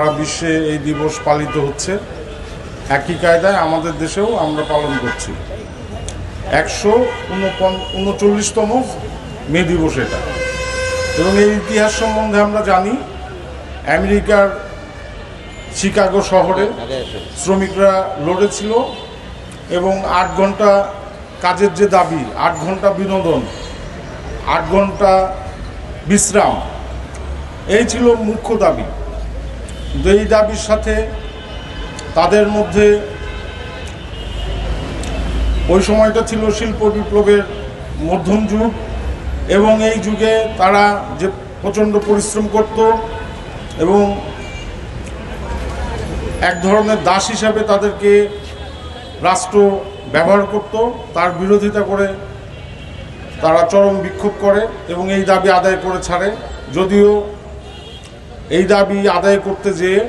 সারা বিশ্বে এই দিবস পালিত হচ্ছে। একই কায়দায় আমাদের দেশেও আমরা পালন করছি। একশো উনচল্লিশতম মে দিবস এটা। এবং এই ইতিহাস সম্বন্ধে আমরা জানি, আমেরিকার শিকাগো শহরে শ্রমিকরা লড়েছিল এবং আট ঘণ্টা কাজের যে দাবি, আট ঘণ্টা বিনোদন, আট ঘণ্টা বিশ্রাম, এই ছিল মুখ্য দাবি। এই দাবির সাথে তাদের মধ্যে ওই সময়টা ছিল শিল্প বিপ্লবের মধ্যম যুগ এবং এই যুগে তারা যে প্রচণ্ড পরিশ্রম করত এবং এক ধরনের দাস হিসাবে তাদেরকে রাষ্ট্র ব্যবহার করত, তার বিরোধিতা করে তারা চরম বিক্ষোভ করে এবং এই দাবি আদায় করে ছাড়ে। যদিও এই দাবি আদায় করতে যেয়ে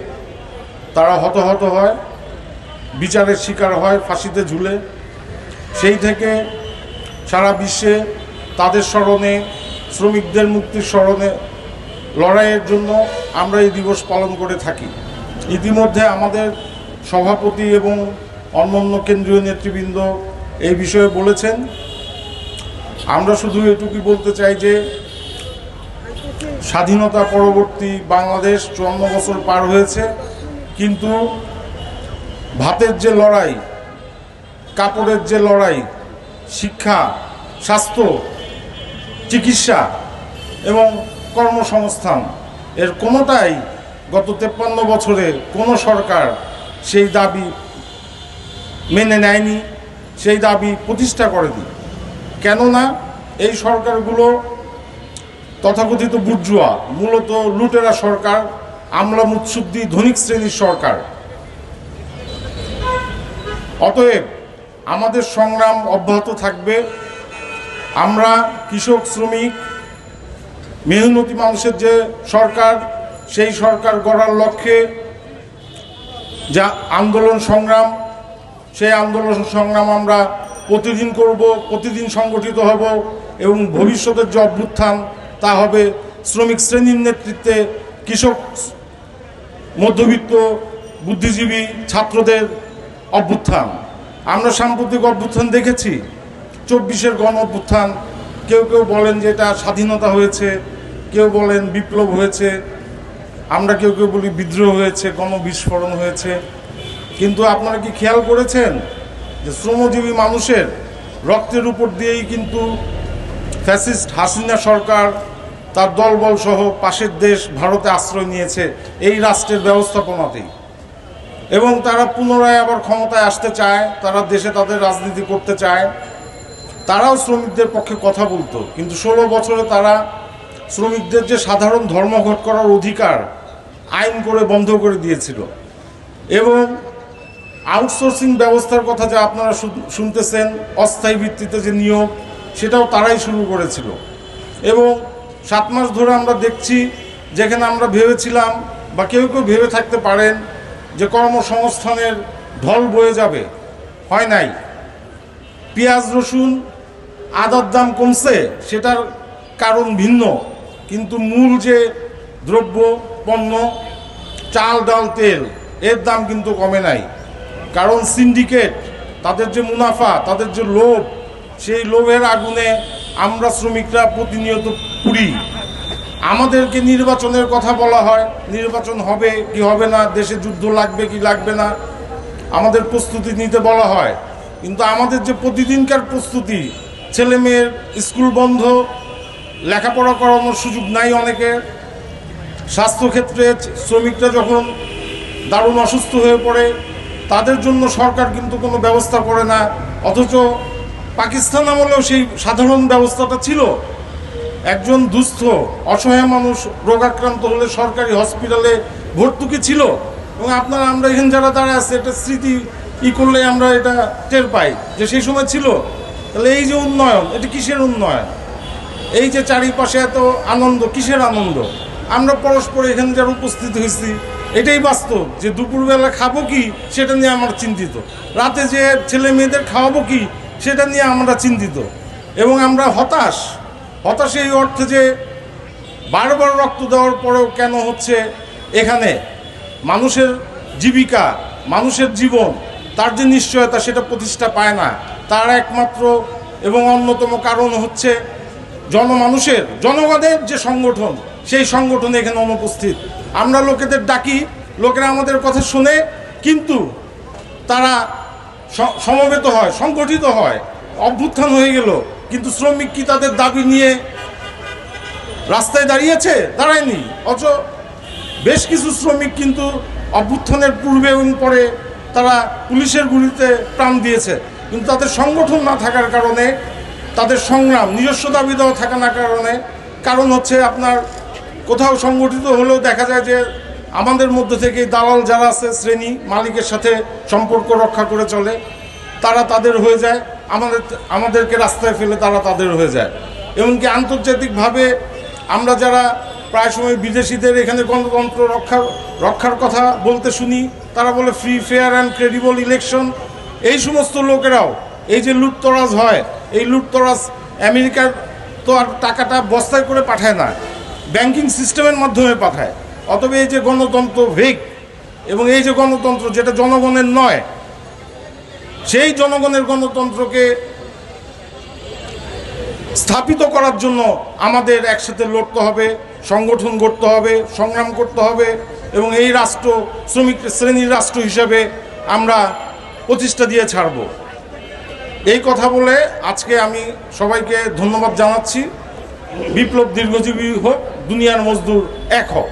তারা হতহত হয়, বিচারের শিকার হয়, ফাঁসিতে ঝুলে। সেই থেকে সারা বিশ্বে তাদের স্মরণে, শ্রমিকদের মুক্তির স্মরণে লড়াইয়ের জন্য আমরা এই দিবস পালন করে থাকি। ইতিমধ্যে আমাদের সভাপতি এবং অন্যান্য কেন্দ্রীয় নেতৃবৃন্দ এই বিষয়ে বলেছেন। আমরা শুধু এটুকুই বলতে চাই যে স্বাধীনতা পরবর্তী বাংলাদেশ চুয়ান্ন বছর পার হয়েছে, কিন্তু ভাতের যে লড়াই, কাপড়ের যে লড়াই, শিক্ষা, স্বাস্থ্য, চিকিৎসা এবং কর্মসংস্থান, এর কোনোটাই গত তেপ্পান্ন বছরে কোনো সরকার সেই দাবি মেনে নেয়নি, সেই দাবি প্রতিষ্ঠা করেনি। কেননা এই সরকারগুলো তথাকথিত বুর্জুয়া মূলত লুটেরা সরকার, আমলা মুৎসুদ্দি, ধনিক শ্রেণির সরকার। অতএব আমাদের সংগ্রাম অব্যাহত থাকবে। আমরা কৃষক, শ্রমিক, মেহনতি মানুষের যে সরকার, সেই সরকার গড়ার লক্ষ্যে যা আন্দোলন সংগ্রাম, সেই আন্দোলন সংগ্রাম আমরা প্রতিদিন করব, প্রতিদিন সংগঠিত হব এবং ভবিষ্যতের যে অভ্যুত্থান তা হবে শ্রমিক শ্রেণির নেতৃত্বে কৃষক মধ্যবিত্ত বুদ্ধিজীবী ছাত্রদের অভ্যুত্থান। আমরা সাম্প্রতিক অভ্যুত্থান দেখেছি। চব্বিশের গণ অভ্যুত্থান। কেউ কেউ বলেন যে এটা স্বাধীনতা হয়েছে, কেউ বলেন বিপ্লব হয়েছে। আমরা কেউ কেউ বলি বিদ্রোহ হয়েছে, গণবিস্ফোরণ হয়েছে। কিন্তু আপনারা কি খেয়াল করেছেন যে শ্রমজীবী মানুষের রক্তের উপর দিয়েই কিন্তু ফ্যাসিস্ট হাসিনা সরকার, তার দলবল সহ পাশের দেশ ভারতে আশ্রয় নিয়েছে এই রাষ্ট্রের ব্যবস্থাপনাতেই। এবং তারা পুনরায় আবার ক্ষমতায় আসতে চায়, তারা দেশে তাদের রাজনীতি করতে চায়। তারাও শ্রমিকদের পক্ষে কথা বলতো, কিন্তু ষোলো বছরে তারা শ্রমিকদের যে সাধারণ ধর্মঘট করার অধিকার আইন করে বন্ধ করে দিয়েছিল। এবং আউটসোর্সিং ব্যবস্থার কথা যা আপনারা শুনতেছেন, অস্থায়ী ভিত্তিতে যে নিয়োগ সেটাও তারাই শুরু করেছিল। এবং সাত মাস ধরে আমরা দেখছি, যেখানে আমরা ভেবেছিলাম, বা কেউ কেউ ভেবে থাকতে পারেন, যে কর্মসংস্থানের ঢল বয়ে যাবে। হয় নাই। পেঁয়াজ, রসুন, আদার দাম কমছে, সেটার কারণ ভিন্ন। কিন্তু মূল যে দ্রব্য, পণ্য, চাল, ডাল, তেল, এর দাম কিন্তু কমে নাই। কারণ সিন্ডিকেট, তাদের যে মুনাফা, তাদের যে লোভ সেই লোভের আগুনে আমরা শ্রমিকরা প্রতিনিয়ত পুরি আমাদেরকে নির্বাচনের কথা বলা হয়। নির্বাচন হবে কি হবে না? দেশে যুদ্ধ লাগবে কি লাগবে না? আমাদের প্রস্তুতি নিতে বলা হয়। কিন্তু আমাদের যে প্রতিদিনকার প্রস্তুতি ছেলে মেয়ের স্কুল বন্ধ, লেখাপড়া করানোর সুযোগ নাই অনেকের। স্বাস্থ্যক্ষেত্রে শ্রমিকরা যখন দারুণ অসুস্থ হয়ে পড়ে, তাদের জন্য সরকার কিন্তু কোনো ব্যবস্থা করে না। অথচ পাকিস্তান আমলেও সেই সাধারণ ব্যবস্থাটা ছিল। একজন দুস্থ, অসহায় মানুষ রোগাক্রান্ত হলে সরকারি হসপিটালে ভর্তুকি ছিল এবং আপনারা আমরা এখানে যারা দাঁড়ায় আছে, এটা স্মৃতি ই করলে আমরা এটা টের পাই যে সেই সময় ছিল। তাহলে এই যে উন্নয়ন, এটা কিসের উন্নয়ন? এই যে চারিপাশে এত আনন্দ, কিসের আনন্দ? আমরা পরস্পর এখানে যারা উপস্থিত হয়েছি, এটাই বাস্তব যে দুপুরবেলা খাব কি, সেটা নিয়ে আমার চিন্তিত। রাতে যে ছেলে মেয়েদের খাওয়াবো কি সেটা নিয়ে আমরা চিন্তিত। এবং আমরা হতাশ। হতাশ এই অর্থে যে বারবার রক্ত দেওয়ার পরেও কেন হচ্ছে এখানে? মানুষের জীবিকা, মানুষের জীবন, তার যে নিশ্চয়তা সেটা প্রতিষ্ঠা পায় না। তার একমাত্র এবং অন্যতম কারণ হচ্ছে জনমানুষের, জনগণের যে সংগঠন, সেই সংগঠন এখানে অনুপস্থিত। আমরা লোকেদের ডাকি, লোকেরা আমাদের কথা শুনে, কিন্তু তারা সমবেত হয়, সংগঠিত হয়, অভ্যুত্থান হয়ে গেল। কিন্তু শ্রমিক কি তাদের দাবি নিয়ে রাস্তায় দাঁড়িয়েছে? দাঁড়ায়নি। অথচ বেশ কিছু শ্রমিক কিন্তু অভ্যুত্থানের পূর্বে এবং পরে তারা পুলিশের গুলিতে প্রাণ দিয়েছে। কিন্তু তাদের সংগঠন না থাকার কারণে, তাদের সংগ্রাম, নিজস্ব দাবি দেওয়া থাকা না কারণে, কারণ হচ্ছে আপনার কোথাও সংগঠিত হলেও দেখা যায় যে আমাদের মধ্যে থেকে দালাল যারা আছে, শ্রেণি মালিকের সাথে সম্পর্ক রক্ষা করে চলে, তারা তাদের হয়ে যায়। আমাদের, আমাদেরকে রাস্তায় ফেলে তারা তাদের হয়ে যায়। এমনকি আন্তর্জাতিকভাবে আমরা যারা প্রায় সময় বিদেশিদের এখানে গণতন্ত্র রক্ষা, রক্ষার কথা বলতে শুনি, তারা বলে free fair and credible election এই সমস্ত লোকেরাও, এই যে লুটতরাজ হয়, এই লুটতরাজ আমেরিকার তো আর টাকাটা বস্তায় করে পাঠায় না ব্যাংকিং সিস্টেমের মাধ্যমে পাঠায়। অতএব এই যে গণতন্ত্র ভেগ এবং এই যে গণতন্ত্র যেটা জনগণের নয়, সেই জনগণের গণতন্ত্রকে স্থাপিত করার জন্য আমাদের একসাথে লড়তে হবে, সংগঠন করতে হবে, সংগ্রাম করতে হবে এবং এই রাষ্ট্র শ্রমিক শ্রেণির রাষ্ট্র হিসাবে আমরা প্রতিষ্ঠা দিয়ে ছাড়ব। এই কথা বলে আজকে আমি সবাইকে ধন্যবাদ জানাচ্ছি। বিপ্লব দীর্ঘজীবী হোক, দুনিয়ার মজদুর এক হোক।